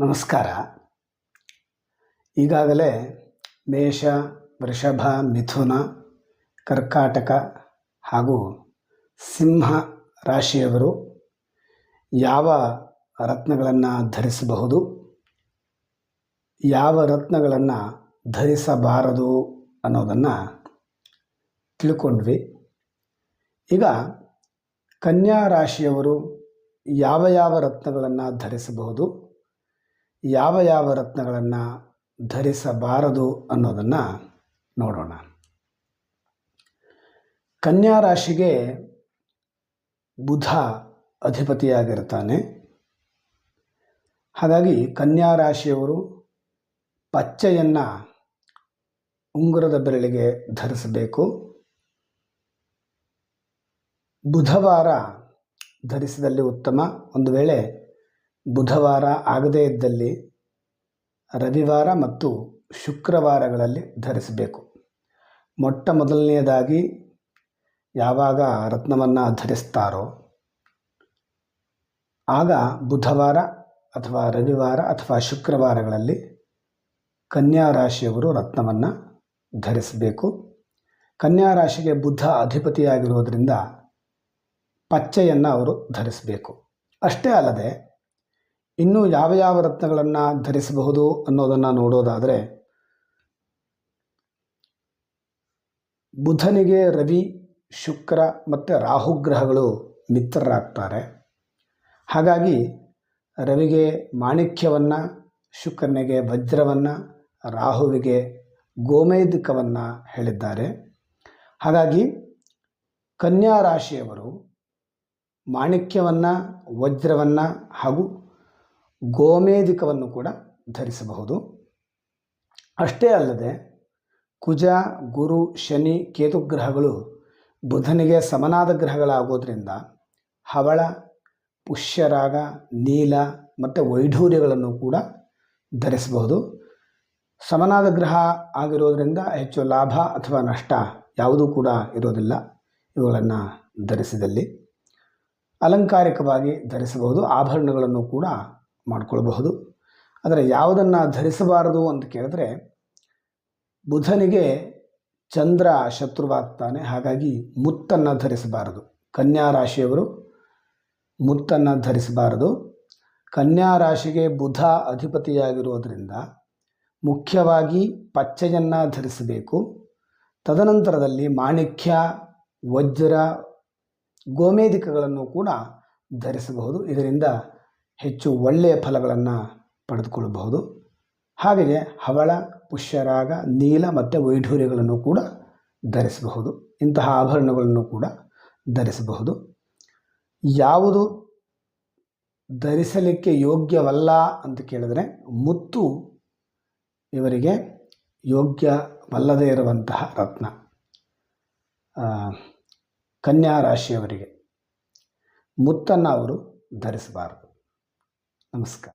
ನಮಸ್ಕಾರ. ಈಗಾಗಲೇ ಮೇಷ, ವೃಷಭ, ಮಿಥುನ, ಕರ್ಕಾಟಕ ಹಾಗೂ ಸಿಂಹ ರಾಶಿಯವರು ಯಾವ ರತ್ನಗಳನ್ನು ಧರಿಸಬಹುದು? ಯಾವ ರತ್ನಗಳನ್ನು ಧರಿಸಬಾರದು ಅನ್ನೋದನ್ನು ತಿಳ್ಕೊಂಡ್ವಿ. ಈಗ ಕನ್ಯಾ ರಾಶಿಯವರು ಯಾವ ಯಾವ ರತ್ನಗಳನ್ನು ಧರಿಸಬಹುದು? ಯಾವ ಯಾವ ರತ್ನಗಳನ್ನು ಧರಿಸಬಾರದು ಅನ್ನೋದನ್ನು ನೋಡೋಣ. ಕನ್ಯಾ ರಾಶಿಗೆ ಬುಧ ಅಧಿಪತಿಯಾಗಿರ್ತಾನೆ. ಹಾಗಾಗಿ ಕನ್ಯಾ ರಾಶಿಯವರು ಪಚ್ಚೆಯನ್ನು ಉಂಗುರದ ಬೆರಳಿಗೆ ಧರಿಸಬೇಕು. ಬುಧವಾರ ಧರಿಸಿದಲ್ಲಿ ಉತ್ತಮ. ಒಂದು ವೇಳೆ ಬುಧವಾರ ಆಗದೇ ಇದ್ದಲ್ಲಿ ರವಿವಾರ ಮತ್ತು ಶುಕ್ರವಾರಗಳಲ್ಲಿ ಧರಿಸಬೇಕು. ಮೊಟ್ಟ ಮೊದಲನೆಯದಾಗಿ ಯಾವಾಗ ರತ್ನವನ್ನು ಧರಿಸ್ತಾರೋ, ಆಗ ಬುಧವಾರ ಅಥವಾ ರವಿವಾರ ಅಥವಾ ಶುಕ್ರವಾರಗಳಲ್ಲಿ ಕನ್ಯಾ ರಾಶಿಯವರು ರತ್ನವನ್ನು ಧರಿಸಬೇಕು. ಕನ್ಯಾ ರಾಶಿಗೆ ಬುದ್ಧ ಅಧಿಪತಿಯಾಗಿರೋದರಿಂದ ಪಚ್ಚೆಯನ್ನು ಅವರು ಧರಿಸಬೇಕು. ಅಷ್ಟೇ ಅಲ್ಲದೆ ಇನ್ನು ಯಾವ ಯಾವ ರತ್ನಗಳನ್ನು ಧರಿಸಬಹುದು ಅನ್ನೋದನ್ನು ನೋಡೋದಾದರೆ ಬುಧನಿಗೆ ರವಿ, ಶುಕ್ರ ಮತ್ತು ರಾಹುಗ್ರಹಗಳು ಮಿತ್ರರಾಗ್ತಾರೆ. ಹಾಗಾಗಿ ರವಿಗೆ ಮಾಣಿಕ್ಯವನ್ನು, ಶುಕ್ರನಿಗೆ ವಜ್ರವನ್ನು, ರಾಹುವಿಗೆ ಗೋಮೇದಿಕವನ್ನು ಹೇಳಿದ್ದಾರೆ. ಹಾಗಾಗಿ ಕನ್ಯಾ ರಾಶಿಯವರು ಮಾಣಿಕ್ಯವನ್ನು, ವಜ್ರವನ್ನು ಹಾಗೂ ಗೋಮೇಧಿಕವನ್ನು ಕೂಡ ಧರಿಸಬಹುದು. ಅಷ್ಟೇ ಅಲ್ಲದೆ ಕುಜ, ಗುರು, ಶನಿ, ಕೇತು ಗ್ರಹಗಳು ಬುಧನಿಗೆ ಸಮನಾದ ಗ್ರಹಗಳಾಗೋದ್ರಿಂದ ಹವಳ ಪುಷ್ಯರಾಗ ನೀಲ ಮತ್ತು ವೈಢೂರ್ಯಗಳನ್ನು ಕೂಡ ಧರಿಸಬಹುದು. ಸಮನಾದ ಗ್ರಹ ಆಗಿರೋದರಿಂದ ಹೆಚ್ಚು ಲಾಭ ಅಥವಾ ನಷ್ಟ ಯಾವುದೂ ಕೂಡ ಇರೋದಿಲ್ಲ ಇವುಗಳನ್ನು ಧರಿಸಿದಲ್ಲಿ. ಅಲಂಕಾರಿಕವಾಗಿ ಧರಿಸಬಹುದು. ಆಭರಣಗಳನ್ನು ಕೂಡ ಮಾಡಿಕೊಳ್ಬಹುದು. ಆದರೆ ಯಾವುದನ್ನು ಧರಿಸಬಾರದು ಅಂತ ಕೇಳಿದ್ರೆ, ಬುಧನಿಗೆ ಚಂದ್ರ ಶತ್ರುವಾಗ್ತಾನೆ, ಹಾಗಾಗಿ ಮುತ್ತನ್ನು ಧರಿಸಬಾರದು. ಕನ್ಯಾ ರಾಶಿಯವರು ಮುತ್ತನ್ನು ಧರಿಸಬಾರದು. ಕನ್ಯಾ ರಾಶಿಗೆ ಬುಧ ಅಧಿಪತಿಯಾಗಿರೋದರಿಂದ ಮುಖ್ಯವಾಗಿ ಪಚ್ಚೆಯನ್ನು ಧರಿಸಬೇಕು. ತದನಂತರದಲ್ಲಿ ಮಾಣಿಕ್ಯ, ವಜ್ರ, ಗೋಮೇಧಿಕಗಳನ್ನು ಕೂಡ ಧರಿಸಬಹುದು. ಇದರಿಂದ ಹೆಚ್ಚು ಒಳ್ಳೆಯ ಫಲಗಳನ್ನು ಪಡೆದುಕೊಳ್ಳಬಹುದು. ಹಾಗೆಯೇ ಹವಳ, ಪುಷ್ಯರಾಗ, ನೀಲ ಮತ್ತು ವೈಢೂರ್ಯಗಳನ್ನು ಕೂಡ ಧರಿಸಬಹುದು. ಇಂತಹ ಆಭರಣಗಳನ್ನು ಕೂಡ ಧರಿಸಬಹುದು. ಯಾವುದು ಧರಿಸಲಿಕ್ಕೆ ಯೋಗ್ಯವಲ್ಲ ಅಂತ ಕೇಳಿದರೆ ಮುತ್ತು ಇವರಿಗೆ ಯೋಗ್ಯವಲ್ಲದೇ ಇರುವಂತಹ ರತ್ನ. ಕನ್ಯಾ ರಾಶಿಯವರಿಗೆ ಮುತ್ತನ್ನು ಅವರು ಧರಿಸಬಾರದು. ನಮಸ್ಕಾರ